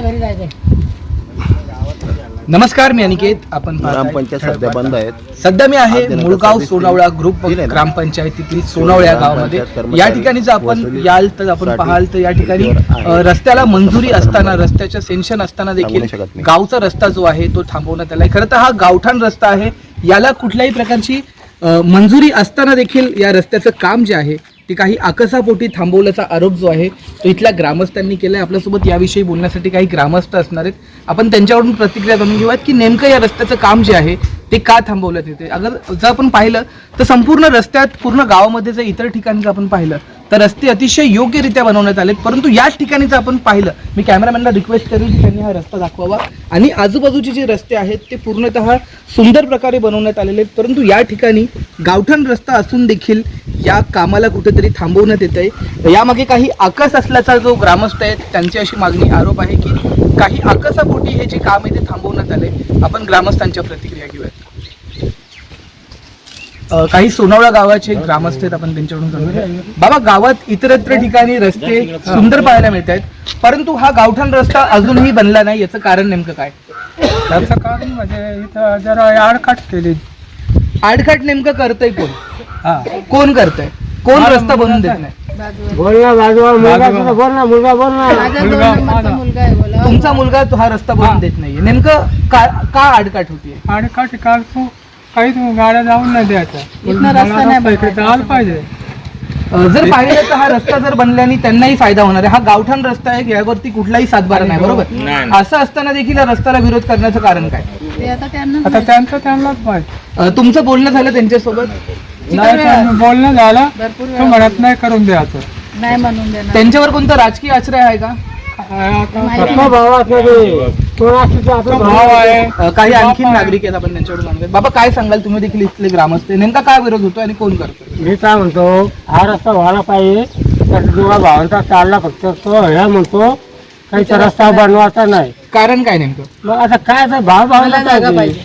घरी जायचंय नमस्कार मी अनिकेत आपण पाहत आहे ग्रामपंचायत सध्या बंद. आहेत सध्या मी आहे मुळगाव 26 सोनावळा ग्रुप. ग्रामपंचायतीतील सोनावळ्या गावामध्ये या ठिकाणी जर आपण याल तर आपण पाहाल तर या ठिकाणी आहे. अ, रस्त्याला मंजुरी असताना रस्त्याच्या सेन्शन असताना देखील. गावचा रस्ता जो आहे तो थांबवण्यात आलाय खरं तर हा गावठाण रस्ता आहे याला कुठल्याही प्रकारची अ, मंजुरी असताना देखील या रस्त्याचं काम जे आहे ते काही आकसापोटी थांबवल्याचा आरोप जो आहे तो इथल्या ग्रामस्थांनी केलाय. आपल्यासोबत याविषयी बोलण्यासाठी काही ग्रामस्थ असणार आहेत. आपण त्यांच्याकडून प्रतिक्रिया जाणून घेऊयात की नेमकं या रस्त्याचं काम जे आहे ते का थांबवलं तिथे? अगर जर आपण पाहिलं तर संपूर्ण रस्त्यात पूर्ण गावामध्ये जर इतर ठिकाणी जर आपण पाहिलं तर रस्ते अतिशय योग्यरित्या बनवण्यात आलेत. परंतु याच ठिकाणी जर आपण पाहिलं. मी कॅमेरामॅनला रिक्वेस्ट करेन की त्यांनी हा रस्ता दाखवावा. आणि आजूबाजूचे जे रस्ते आहेत ते पूर्णतः सुंदर प्रकारे बनवण्यात आलेले आहेत. परंतु या ठिकाणी गावठण रस्ता असून देखील या कामाला कुठेतरी थांबवण्यात येत आहे यामागे काही आकस असल्याचा जो ग्रामस्थ आहेत त्यांची अशी मागणी आरोप आहे की काही आकसापोटी हे जे काम आहे ते थांबवण्यात आले. आपण ग्रामस्थांच्या प्रतिक्रिया घेऊयात. अ, काही सोनावळा गावाचे ग्रामस्थ आहेत आपण त्यांच्याकडून जाणून घेऊया. बाबा गावात इतरत्र ठिकाणी रस्ते सुंदर पाहायला मिळत आहेत परंतु हा गावठाण रस्ता अजूनही बनला नाही याचं कारण नेमकं काय? त्याचं कारण म्हणजे इथं जरा आडकाट केली. आडखाट नेमकं करतंय कोण? हा कोण करतंय? कोण रस्ता बनवून देत नाही? बोल ना बाजूला मुलगा सुद्धा बोल ना मुलगा बोल ना. माझा दोन मुलगा, नंबरचा माझा. मुलगा आहे बोला. तुमचा मुलगा तो हा रस्ता बनवून. देत नाहीये. नेमकं का का आडकाठ होतीये? आडकाट काल तू काही तू गाड्या जाऊन नाही द्यायचा इथनं रस्ता नाही इकडे पाहिजे. अ, जर पाहिलं तर हा रस्ता जर बनल्याने त्यांनाही फायदा होणार आहे. हा गावठाण रस्ता आहे यावरती कुठलाही सातबारा नाही बरोबर? असं असताना देखील या रस्त्याला विरोध करण्याचं कारण काय? ते आता त्यांना आता त्यांचं त्यांनाच पाहिजे अ, तुमचं बोलणं झालं त्यांच्यासोबत? नाही तर बोलणं झालं. भरपूर तो वेळा म्हणत नाही करून द्यायचं. नाही म्हणून देणार. त्यांच्यावर कोणता राजकीय आश्रय आहे का? काय आता माहिती भाव आहे काही आणखी नागरिक आहेत आपण त्यांच्याकडून. बाबा काय सांगाल तुम्ही देखील इथले ग्रामस्थ आहे. नेमका काय विरोध होतो आणि कोण करतो मी काय म्हणतो हा रस्ता व्हायला पाहिजे तर भावांचा चालला फक्त तो ह्या म्हणतो काही रस्ता बनवायचा नाही कारण काय नेमकं मग आता काय आता भाव भावाला मला जागा पाहिजे.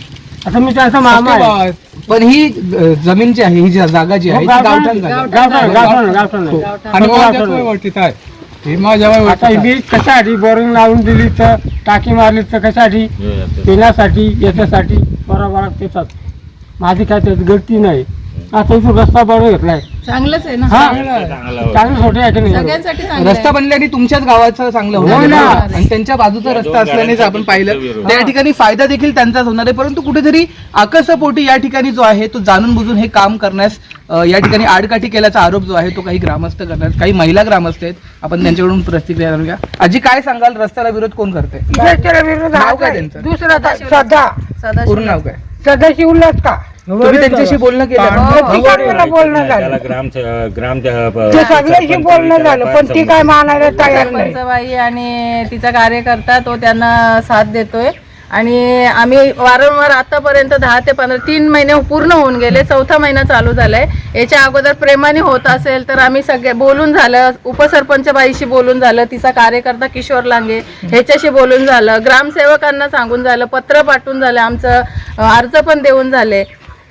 आता मी त्यांचा मामा आहे. पण ही अ, जमीन जी आहे ही जी जागा जी आहे ती गावठाण जागा आहे. गावठाण गावठाण गावठाण आहे. आणि हो, गावठाण आहे. वरतीत आहे ही माझ्या आता कशासाठी बोरिंग लावून दिली तर टाकी मारली तर कशासाठी? पिण्यासाठी याच्यासाठी बरोबर माझी काय त्यात गलती नाही. आता इथून रस्ता बनवून घेतलाय. चांगलंच आहे ना? हा. चांगलं. चांगली छोटी आहे की नाही सगळ्यांसाठी चांगलं रस्ता. बनल्याने तुमच्याच गावाचं चांगलं होणार हो ना. आणि त्यांच्या बाजूचा रस्ता असल्याने जर आपण पाहिलं. त्या ठिकाणी फायदा देखील त्यांचाच होणार आहे. परंतु कुठेतरी आकसपोटी या ठिकाणी जो आहे तो जाणून बुजून हे काम करण्यास अ, या ठिकाणी आडकाठी केल्याचा आरोप जो आहे तो काही ग्रामस्थ करणार काही महिला ग्रामस्थ आहेत. आपण त्यांच्याकडून प्रतिक्रिया जाणूया. आजी काय सांगाल? रस्त्याला विरोध कोण करते नाव काय त्यांचं? दुसरा सदाशिव पूर्ण नाव काय? सध्याची उल्हास का? तुम्ही त्यांच्याशी बोलणं केलं. का? मला बोलणं झालं? त्याला ग्राम ग्राम ते सगळ्याशी बोलणं झालं पण ती काय मानायला तयार नाही. सरपंचबाई आणि तिचा कार्यकर्ता तो त्यांना साथ देतोय. आणि आम्ही वारंवार आतापर्यंत दहा ते पंधरा तीन महिने पूर्ण होऊन गेले. चौथा महिना चालू झालाय. याच्या अगोदर प्रेमाने होत असेल तर आम्ही सगळे बोलून झालं. उपसरपंच बाईशी बोलून झालं. तिचा कार्यकर्ता किशोर लांगे ह्याच्याशी बोलून झालं. ग्रामसेवकांना सांगून झालं. पत्र पाठवून झालं. आमचं अर्ज पण देऊन झाले.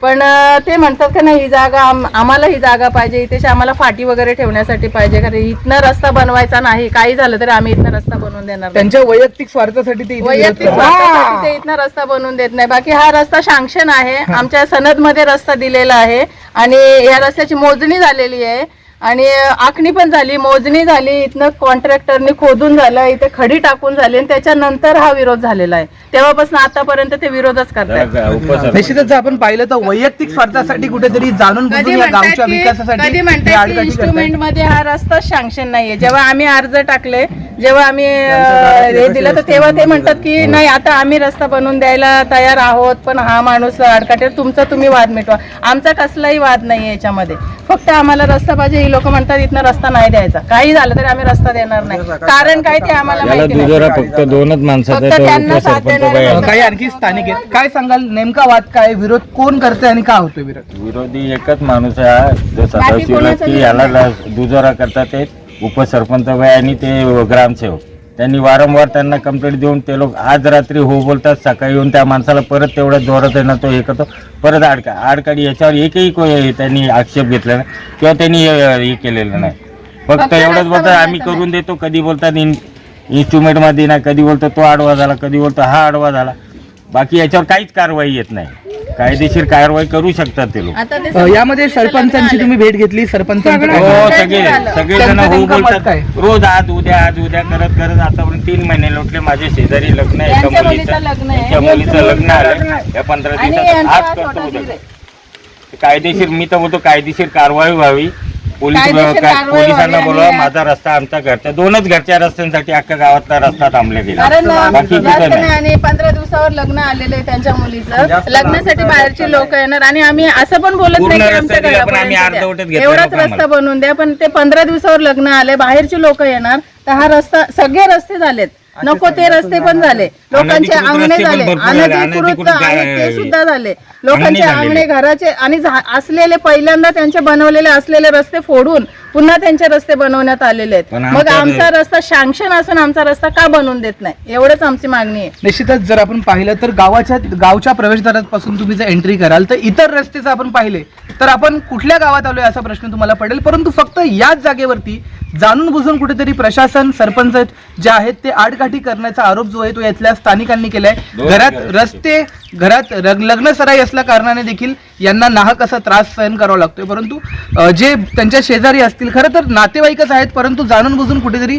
पण ते म्हणतात का नाही ही जागा आम- आम्हाला ही जागा पाहिजे इथे आम्हाला फाटी वगैरे ठेवण्यासाठी पाहिजे कारण इथनं रस्ता बनवायचा नाही काही झालं तरी आम्ही इथनं रस्ता बनवून देणार नाही. त्यांच्या वैयक्तिक स्वार्थासाठी ते इथे वैयक्तिक. स्वार्थासाठी ते इथनं रस्ता बनवून देत नाही. बाकी हा रस्ता शांक्शन आहे. आमच्या सनदमध्ये रस्ता दिलेला आहे. आणि या रस्त्याची मोजणी झालेली आहे. आणि आखणी पण झाली मोजणी झाली इथनं कॉन्ट्रॅक्टरने खोदून झालं इथे खडी टाकून झाली आणि त्याच्यानंतर हा विरोध झालेला आहे. तेव्हापासून आतापर्यंत ते विरोधच करतात निश्चितच जर आपण पाहिलं तर वैयक्तिक स्वार्थासाठी कुठेतरी जाणून कधी बुजून या म्हणतात गावच्या की विकासासाठी कधी हे म्हणतात की आडकाठी करतायत. इन्स्ट्रुमेंटमध्ये हा रस्ता सँक्शन नाहीये. जेव्हा आम्ही अर्ज टाकले जेव्हा आम्ही हे दिलं तर तेव्हा ते म्हणतात की नाही आता आम्ही रस्ता बनवून द्यायला तयार आहोत पण हा माणूस अडकाटे तुमचा तुम्ही वाद मिटवा. आमचा कसलाही वाद नाही याच्यामध्ये. फक्त आम्हाला रस्ता पाहिजे ही लोक म्हणतात इथनं रस्ता नाही द्यायचा. काही झालं तरी आम्ही रस्ता देणार नाही. कारण काय ते आम्हाला याला माहिती नाही. दुजोरा फक्त दोनच माणसाचा फक्त तो त्यांना साथ देणारे आहे. काही आणखी स्थानिक आहेत? काय सांगाल? नेमका वाद काय? विरोध कोण करते आणि का होतोय विरोध? विरोधी एकच माणूस आहे हा, जो सदाशिव कोणाचा की विरोध याला दुजोरा करतात ते. उपसरपंच बाई आणि ते ग्रामसेवक. त्यांनी वारंवार त्यांना कंप्लेंट देऊन ते लोक आज रात्री हो बोलतात सकाळी येऊन त्या माणसाला परत तेवढ्या जोरात ना तो हे करतो परत आडका आडकाडी याच्यावर एकही को- त्यांनी आक्षेप घेतला नाही किंवा त्यांनी हे केलेलं नाही. फक्त एवढंच बोलतात आम्ही करून देतो कधी बोलतात इन- इन्स्ट्रुमेंटमध्ये ना कधी बोलतो तो आडवा झाला कधी बोलतो हा आडवा झाला. बाकी याच्यावर काहीच कारवाई येत नाही. कायदेशीर कारवाई करू शकतात ते लोक आता ते अ, यामध्ये सरपंचांची तुम्ही भेट घेतली सरपंचांचं काय हो? सगळे सगळे जण त्यांचं हो नेमकं मत बोलतात? रोज आज उद्या आज उद्या करत करत आतापर्यंत तीन महिने लोटले माझे शेजारी लग्न आहे यांच्या एका मुलीचं मुलीचं लग्न आहे. त्यांच्या मुलीचं लग्न आलं या पंधरा आणि दिवसात यांचा आज हा करतो छोटा उद्या धीर आहे. करतो. कायदेशीर मी तर बोलतो कायदेशीर कारवाई व्हावी पोलीस कायदेशीर काय- कारवाई पोलिसांना व्हावी बोलवा आणि- माझा रस्ता आमच्या घरच्या दोनच घरच्या रस्त्यांसाठी अख्ख्या गावातला रस्ता थांबला गेला. कारण बाकी जास्त कुठं नाही. नाही आणि पंधरा दिवसावर लग्न आलेलं आहे त्यांच्या मुलीचं. लग्नासाठी बाहेरची लोक येणार आणि आम्ही असं पण बोलत पूर्ण नाही की रस्ता आमच्या दिला, पण आम्ही घरापर्यंत अर्धवटच द्या. घेतलेलो एवढाच. रस्ता बनवून द्या पण ते पंधरा दिवसावर लग्न आले बाहेरची लोक येणार तर हा रस्ता सगळे रस्ते झालेत. नको ते रस्ते पण झाले. लोकांचे अंगणे झाले. अनधिकृत अनधिकृत आहे ते सुद्धा झाले. लोकांचे. अंगणे घराचे आणि असलेले पहिल्यांदा त्यांचे बनवलेले असलेले रस्ते फोडून पुन्हा त्यांचे रस्ते बनवण्यात आलेले आहेत. मग आमचा रस्ता शांक्शन असून आमचा रस्ता का बनवून देत नाही? एवढंच आमची मागणी आहे. निश्चितच जर आपण पाहिलं तर गावाच्या गावच्या प्रवेशद्वारापासून तुम्ही जर एंट्री कराल तर इतर रस्ते जर आपण पाहिले तर आपण कुठल्या गावात आलोय असा प्रश्न तुम्हाला पडेल. परंतु फक्त याच जागेवरती जाणून बुजून कुठेतरी प्रशासन सरपंच जे आहेत ते आडकाठी करण्याचा आरोप जो आहे तो यातल्या स्थानिकांनी केलाय घरात. रस्ते घरात रग- लग्न सराई असल्या कारणाने देखील यांना नाहक असा त्रास सहन करावा लागतोय. परंतु जे त्यांच्या शेजारी असतील खरं तर नातेवाईकच आहेत परंतु जाणून बुजून कुठेतरी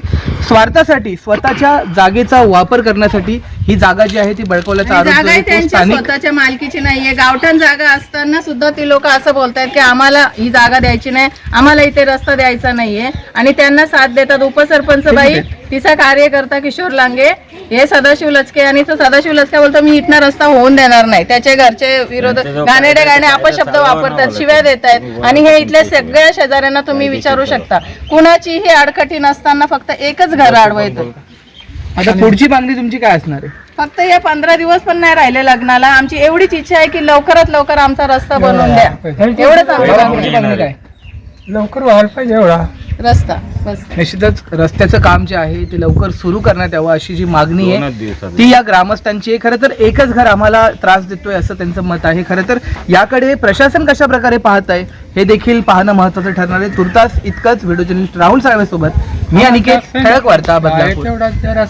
स्वार्थासाठी स्वतःच्या जागेचा वापर करण्यासाठी ही जागा जी आहे ती बळकवल्याचा आरोप जागा ही त्यांच्या स्वतःच्या मालकीची नाहीये. गावठाण जागा असताना सुद्धा ती लोक असं बोलतायत की आम्हाला ही जागा द्यायची नाही आम्हाला इथे रस्ता द्यायचा नाहीये. आणि त्यांना साथ देतात उपसरपंच बाई तिचा कार्यकर्ता किशोर लांगे हे सदाशिव लचके आणि तो सदाशिव लचके बोलतो मी इथनं रस्ता होऊन देणार नाही. त्याचे घरचे विरोध गाणेडे गाणे अपशब्द वापरतात शिव्या देत आहेत आणि हे इथल्या सगळ्या शेजाऱ्यांना तुम्ही विचारू शकता. कुणाचीही अडखटी नसताना फक्त एकच घर आडवं येतं आता पुढची मागणी तुमची काय असणार आहे? फक्त या पंधरा दिवस पण नाही राहिले लग्नाला. आमची एवढीच इच्छा आहे की लवकरात लवकर आमचा रस्ता बनवून द्या. एवढंच आमचं मागणी काय? लवकर व्हायला पाहिजे एवढा. रस्ता बस. निश्चितच रस्त्याचं काम जे आहे ते लवकर सुरू करण्यात यावं अशी जी मागणी आहे दिवसात. ती या ग्रामस्थांची आहे. खरं तर एकच घर आम्हाला त्रास देतोय असं त्यांचं मत आहे. खरं तर याकडे प्रशासन कशा प्रकारे पाहत आहे हे देखील पाहणं महत्वाचं ठरणार आहे. तुर्तास इतकंच व्हिडिओ जर्नलिस्ट राहुल साळवे सोबत मी अनिकेत ठळक वार्ता बदलापूर. तेवढा जरा